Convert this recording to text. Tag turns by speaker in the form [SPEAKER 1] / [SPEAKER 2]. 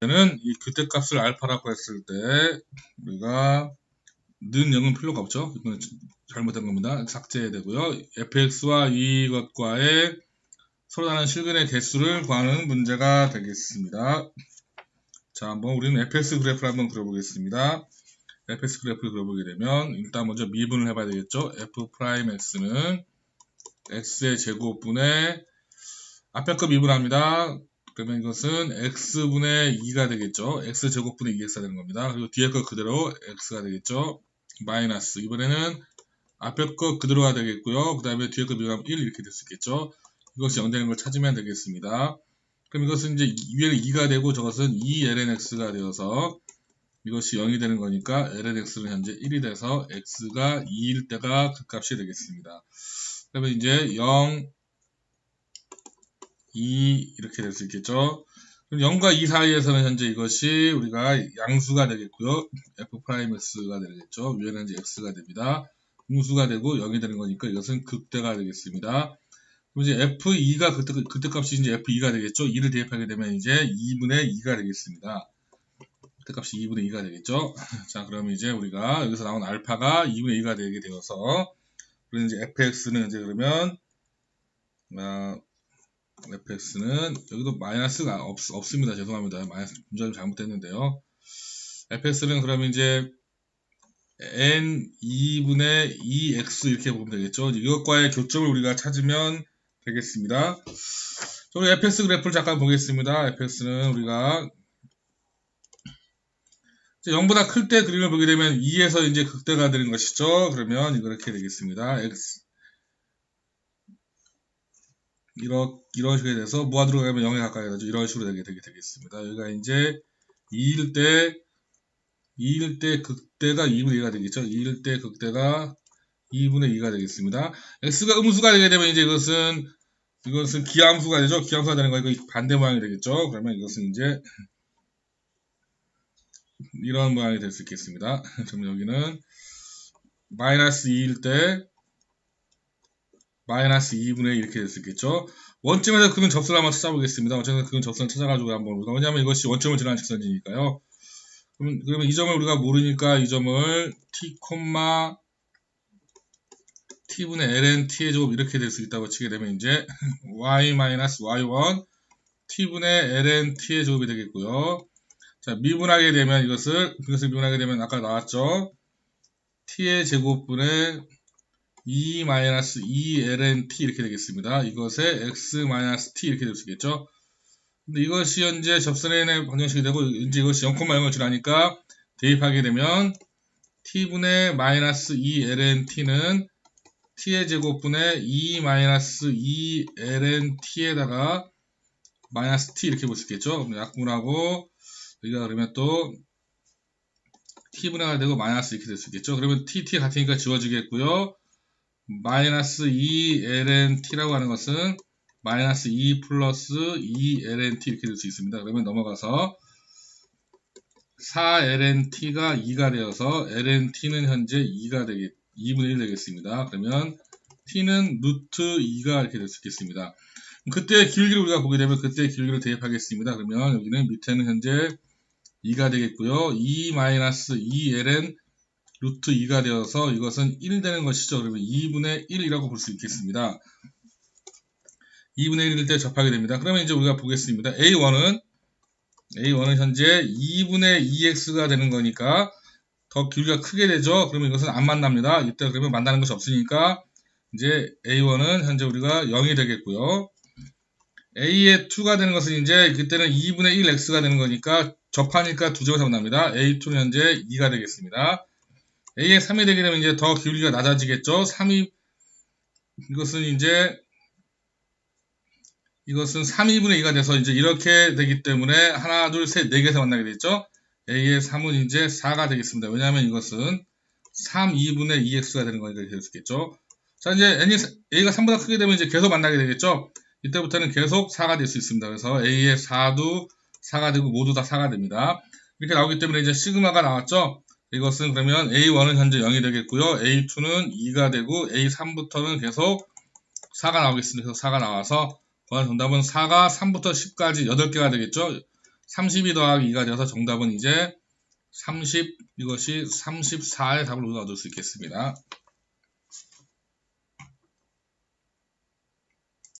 [SPEAKER 1] 때는 이 그때값을 알파라고 했을 때 우리가 는 0은 필요가 없죠. 이거는 잘못된 겁니다. 삭제해야 되고요. fx와 이것과의 서로 다른 실근의 개수를 구하는 문제가 되겠습니다. 자, 한번 우리는 fx 그래프를 한번 그려보겠습니다. fx 그래프를 그려보게 되면 일단 먼저 미분을 해봐야 되겠죠. f 프라임 x는 x의 제곱분의 앞에 거 미분합니다. 그러면 이것은 x분의 2가 되겠죠. x제곱분의 2x가 되는 겁니다. 그리고 뒤에 거 그대로 x가 되겠죠. 마이너스 이번에는 앞에 거 그대로가 되겠고요. 그 다음에 뒤에 거 미분하면 1 이렇게 될 수 있겠죠. 이것이 0 되는 걸 찾으면 되겠습니다. 그럼 이것은 이제 위에는 2가 되고 저것은 2lnx가 되어서 이것이 0이 되는 거니까 lnx는 현재 1이 돼서 x가 2일 때가 그 값이 되겠습니다. 그러면 이제 0, 2 이렇게 될 수 있겠죠. 그럼 0과 2 사이에서는 현재 이것이 우리가 양수가 되겠고요. f 프라임 x가 되겠죠. 위에는 이제 x가 됩니다. 음수가 되고 0이 되는 거니까 이것은 극대가 되겠습니다. 그럼 이제 f2가 그때, 그때 값이 이제 f2가 되겠죠. 2를 대입하게 되면 이제 2분의 2가 되겠습니다. 그때 값이 2분의 2가 되겠죠. 자, 그러면 이제 우리가 여기서 나온 알파가 2분의 2가 되게 되어서 우리는 이제 fx는 이제 그러면 아, fx는 여기도 마이너스가 없, 없습니다. 죄송합니다. 마이너스 문자를 잘못했는데요. fx는 그러면 이제 n 2분의 2x 이렇게 보면 되겠죠. 이것과의 교점을 우리가 찾으면 되겠습니다. 우리 fx 그래프를 잠깐 보겠습니다. fx는 우리가 0보다 클 때 그림을 보게 되면 2에서 이제 극대가 되는 것이죠. 그러면 이렇게 되겠습니다. x 이러, 이런 식으로 돼서 뭐가 들어가면 0에 가까이 가죠. 이런 식으로 되게, 되게 되겠습니다. 여기가 이제 2일 때, 2일 때 극대가 2분의 2가 되겠죠. 2일 때 극대가 2분의 2가 되겠습니다. x가 음수가 되게 되면 이제 이것은, 이것은 기함수가 되죠. 기함수가 되는 거니까 반대 모양이 되겠죠. 그러면 이것은 이제 이런 모양이 될 수 있겠습니다. 그럼 여기는 마이너스 2일 때 마이너스 2분의 1 이렇게 될수 있겠죠. 원점에서 그는 접선을 한번 찾아보겠습니다. 원점에서 그는 접선을 찾아가지고 한번 우리가 왜냐하면 이것이 원점을 지나는 직선이니까요. 그러면, 그러면 이 점을 우리가 모르니까 이 점을 t, t분의 ln t의 제곱 이렇게 될 수 있다고 치게 되면 이제 y y1 t분의 ln t의 제곱이 되겠고요. 자 미분하게 되면 이것을 이것을 미분하게 되면 아까 나왔죠. t의 제곱분의 2-2lnt 이렇게 되겠습니다. 이것에 x-t 이렇게 될 수 있겠죠. 근데 이것이 현재 접선의 방정식이 되고 이제 이것이 0,0을 지나니까 대입하게 되면 t분의 마이너스 2lnt는 t의 제곱분의 2-2lnt에다가 마이너스 t 이렇게 볼 수 있겠죠. 그럼 약분하고 여기가 그러면 또 t분해가 되고 마이너스 이렇게 될 수 있겠죠. 그러면 t, t 같으니까 지워지겠고요. 마이너스 2lnt라고 하는 것은 마이너스 2 플러스 2lnt 이렇게 될 수 있습니다. 그러면 넘어가서 4lnt가 2가 되어서 lnt는 현재 2가 되겠 2분의 1 되겠습니다. 그러면 t는 루트 2가 이렇게 될 수 있겠습니다. 그때 길기를 우리가 보게 되면 그때 길기를 대입하겠습니다. 그러면 여기는 밑에는 현재 2가 되겠고요. 2-2ln 루트 2가 되어서 이것은 1 되는 것이죠. 그러면 2분의 1이라고 볼 수 있겠습니다. 2분의 1일 때 접하게 됩니다. 그러면 이제 우리가 보겠습니다. A1은 A1은 현재 2분의 2x가 되는 거니까 더 길이가 크게 되죠. 그러면 이것은 안 만납니다. 이때 그러면 만나는 것이 없으니까 이제 A1은 현재 우리가 0이 되겠고요. A의 2가 되는 것은 이제 그때는 2분의 1x가 되는 거니까 접하니까 두 점에서 만납니다. A2는 현재 2가 되겠습니다. A의 3이 되게 되면 이제 더 기울기가 낮아지겠죠. 3이 이것은 이제 이것은 3, 2분의 2가 돼서 이제 이렇게 되기 때문에 하나, 둘, 셋, 네 개에서 만나게 되죠. A의 3은 이제 4가 되겠습니다. 왜냐하면 이것은 3, 2분의 2x가 되는 거니까 이렇게 될수 있겠죠. 자, 이제 N이, A가 3보다 크게 되면 이제 계속 만나게 되겠죠. 이때부터는 계속 4가 될 수 있습니다. 그래서 A의 4도 4가 되고 모두 다 4가 됩니다. 이렇게 나오기 때문에 이제 시그마가 나왔죠. 이것은 그러면 A1은 현재 0이 되겠고요. A2는 2가 되고 A3부터는 계속 4가 나오겠습니다. 그래서 4가 나와서 정답은 4가 3부터 10까지 8개가 되겠죠. 32 더하기 2가 되어서 정답은 이제 30 이것이 34의 답을 얻을 수 있겠습니다.